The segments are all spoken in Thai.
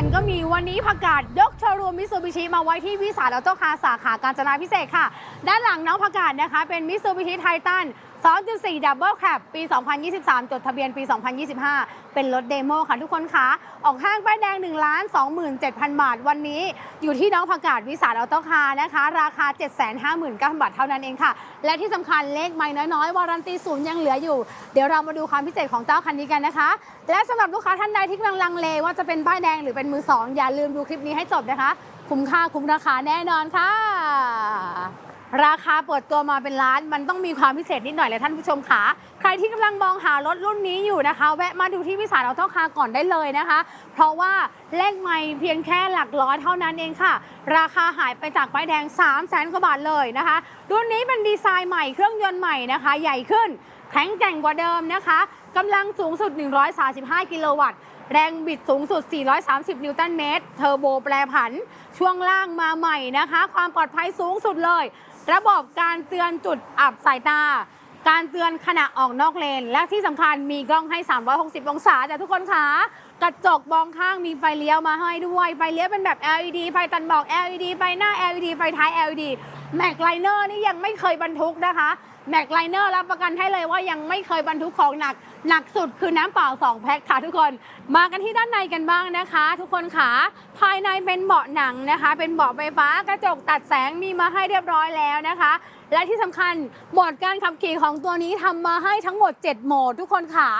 ันก็มีวันนี้ประกาศยกโชว์รูมมิ t ซูบิชิมาไว้ที่วิสาลออโต้คาร์สาขาการจนาพิเศษค่ะ ด้านหลังน้องประกาศนะคะ เป็นมิ t ซูบิชิไททัน 2.4ดับเบิลแคปปี 2023 จดทะเบียนปี 2025 เป็นรถเดโมค่ะทุกคนคะออกห้างป้ายแดง1ล้าน27,000 บาท วันนี้อยู่ที่น้องประกาศวิสาลออโต้คาร์นะคะ ราคา 759,000 บาทเท่านั้นเองค่ะ และที่สำคัญเลขไม่น้อยๆ วารันตีศูนย์ยังเหลืออยู่ เดี๋ยวเรามาดูความพิเศษของเจ้าคันนี้กันนะคะ และสำหรับลูกค้าท่านใดที่กำลังลังเลว่าจะเป็นป้ายแดงหรือเป็นมือสองอย่าลืมดูคลิปนี้ให้จบนะคะ คุ้มค่าคุ้มราคาแน่นอนค่ะ ราคาเปิดตัวมาเป็นล้าน มันต้องมีความพิเศษนิดหน่อยเลยท่านผู้ชมค่ะใครที่กำลังมองหารถรุ่นนี้อยู่นะคะ แวะมาดูที่วิสาลออโต้คาก่อนได้เลยนะคะ เพราะว่าเลขไม่เพียงแค่หลักร้อยเท่านั้นเองค่ะ ราคาหายไปจากป้ายแดง 3 0 0แสนกว่าบาทเลยนะคะ รุ่นนี้เป็นดีไซน์ใหม่เครื่องยนต์ใหม่นะคะ ใหญ่ขึ้นแข็งแกร่งกว่าเดิมนะคะกำลังสูงสุด 135 กิโลวัตต์แรงบิดสูงสุด 430 นิวตันเมตร เทอร์โบแปรผัน ช่วงล่างมาใหม่นะคะ ความปลอดภัยสูงสุดเลยระบบการเตือนจุดอับสายตา การเตือนขณะออกนอกเลน และที่สำคัญมีกล้องให้ 360 องศาจ้ะทุกคนค่ะกระจกมองข้างมีไฟเลี้ยวมาให้ด้วย ไฟเลี้ยวเป็นแบบ LED ไฟตันบอก LED ไฟหน้า LED ไฟท้าย LED แม็กไลเนอร์นี่ยังไม่เคยบรรทุกนะคะแม็กไลเนอร์รับประกันให้เลยว่ายังไม่เคยบรรทุกของหนัก หนักสุดคือน้ำเปล่า 2 แพ็คค่ะทุกคน มากันที่ด้านในกันบ้างนะคะ ทุกคนค่ะ ภายในเป็นเบาะหนังนะคะ เป็นเบาะไฟฟ้ากระจกตัดแสงมีมาให้เรียบร้อยแล้วนะคะ และที่สำคัญโหมดการขับขี่ของตัวนี้ทำมาให้ทั้งหมด 7 โหมด ทุกคนค่ะ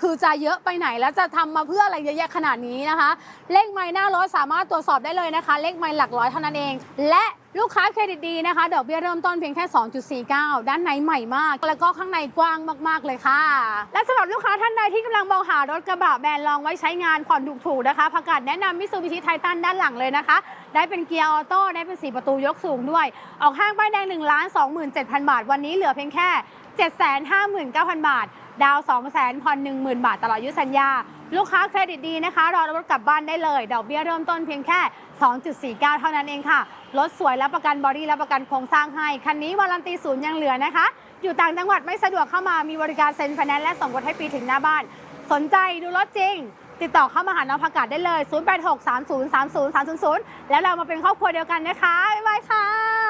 คือจะเยอะไปไหนแล้วจะทำมาเพื่ออะไรเยอะแยะขนาดนี้นะคะ เลขไม้หน้ารถสามารถตรวจสอบได้เลยนะคะ เลขไม้หลักร้อยเท่านั้นเอง และลูกค้าเครดิตดีนะคะดอกเบี้ยเริ่มต้นเพียงแค่ 2.49 ด้านในใหม่มาก แล้วก็ข้างในกว้างมากๆเลยค่ะ และสำหรับลูกค้าท่านใดที่กำลังมองหารถกระบะแบรนด์ลองไว้ใช้งานผ่อนถูกๆนะคะประกาศแนะนำมิซูบิชิไททันด้านหลังเลยนะคะ ได้เป็นเกียร์ออโต้ได้เป็น4ประตูยกสูงด้วย ออกห้างป้ายแดง1ล้าน27,000 บาท วันนี้เหลือเพียงแค่ 759,000 บาท ดาว 200,000ผ่อน10,000 บาทตลอดอายุสัญญา ลูกค้าเครดิตดีนะคะ รอรถกลับบ้านได้เลย ดอกเบี้ยเริ่มต้นเพียงแค่ 2.49 เท่านั้นเองค่ะ รถสวยรับประกันบอดี้รับประกันโครงสร้างให้ คันนี้วารันตีศูนย์ยังเหลือนะคะ อยู่ต่างจังหวัดไม่สะดวกเข้ามา มีบริการเซ็นไฟแนนซ์และส่งรถให้ฟรีถึงหน้าบ้าน สนใจดูรถจริง ติดต่อเข้ามาหาน้องประกาศได้เลย 0863030300 แล้วเรามาเป็นครอบครัวเดียวกันนะคะ บ๊ายบายค่ะ